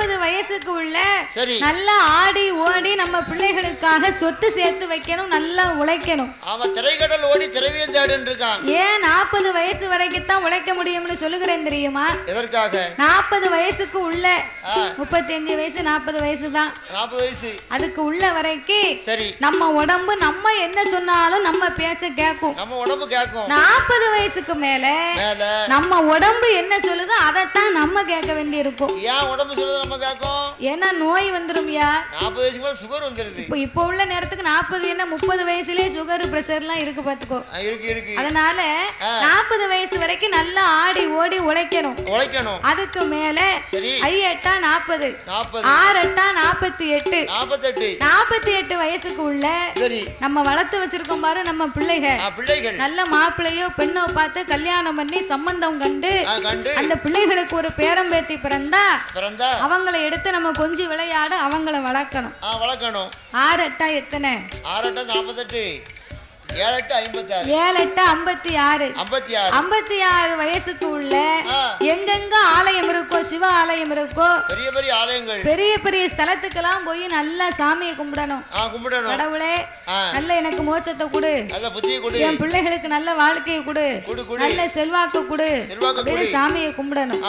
நாற்பது வயசுக்கு உள்ள நல்லா ஆடி ஓடி நம்ம பிள்ளைகளுக்காக சொத்து சேர்த்து வைக்கணும் நல்லா உழைக்கணும். ஆமா திரைக்கடல் ஓடி திரவியம் தேடுன்னு இருக்கான். ஏன் நாற்பது வயசு வரைக்கும் தான் உழைக்க முடியும்னு சொல்லுகிறேன் தெரியுமா? எதற்காக? நாற்பது வயசுக்கு உள்ள முப்பத்தி அஞ்சு வயசு நாற்பது வயசு தான் நாற்பது வயசு. அதுக்கு உள்ள வரைக்கும் சரி. நம்ம உடம்பு நம்ம என்ன சொன்னாலும் நம்ம பேச்ச கேட்கும். நம்ம உடம்பு கேட்கும். நாற்பது வயசுக்கு மேல நம்ம உடம்பு என்ன சொல்லுதோ அதைத்தான் நம்ம கேட்க வேண்டியிருக்கும். ஏன் உடம்பு சொல்றது நம்ம கேட்கும் ஏன்னா நோய் வந்துரும்யா. நாற்பது வயசுக்கு மேல சுகர் வந்துருது. இப்போ இப்போ உள்ள நேரத்துக்கு நாற்பது என்ன முப்பது வயசுலயே சுகர் பிரஷர்லாம் இருக்கு பார்த்துக்கோ. ஆ, இருக்கு இருக்கு. அதனால நாற்பது வயசு வரைக்கும் நல்லா ஆடி ஓடி உழைக்கணும். உழைக்கணும். அதுக்கு மேல சரி. ஐ எட்டா நாற்பது நாற்பது ஆறு எட்டா நாற்பத்தி எட்டு. நாற்பத்தெட்டு நாற்பத்தி எட்டு வயசுக்கு உள்ள சரி. நம்ம வளர்த்து வச்சிருக்கோம் பாரு நம்ம பிள்ளைக ஆ, பிள்ளைகள். நல்ல மாப்பிள்ளையோ பெண்ணோ பார்த்து கல்யாணம் பண்ணி சம்பந்தம் கண்டு அந்த பிள்ளைகளுக்கு ஒரு பேரம்பேத்தி பிறந்தா பிறந்தா அவங்கள எடுத்து நம்ம கொஞ்சி விளையாட அவங்கள வளர்க்கணும். வளர்க்கணும். ஆறு எட்டா எத்தனை? ஆறு எட்டு நாற்பத்தெட்டு ஏழு எட்டு ஐம்பத்தாறு. ஏழு எட்டா ஐம்பத்தி ஆறு ஐம்பத்தி ஆறு ஐம்பத்தி ஆறு வயசுக்கு உள்ள எங்கெங்க ஆலயம் இருக்கோ சிவ ஆலயம் இருக்கோ பெரிய பெரிய ஆலயங்கள். பெரிய பெரிய ஸ்தலத்துக்கெல்லாம் போய் நல்லா சாமியை கும்பிடணும். கடவுளே நல்ல எனக்கு மோட்சத்தை கொடு. நல்ல புத்தியை கொடு. என் பிள்ளைகளுக்கு நல்ல வாழ்க்கையை கொடு. நல்ல செல்வாக்கு கொடு. அப்படின்னு சாமியை கும்பிடணும்.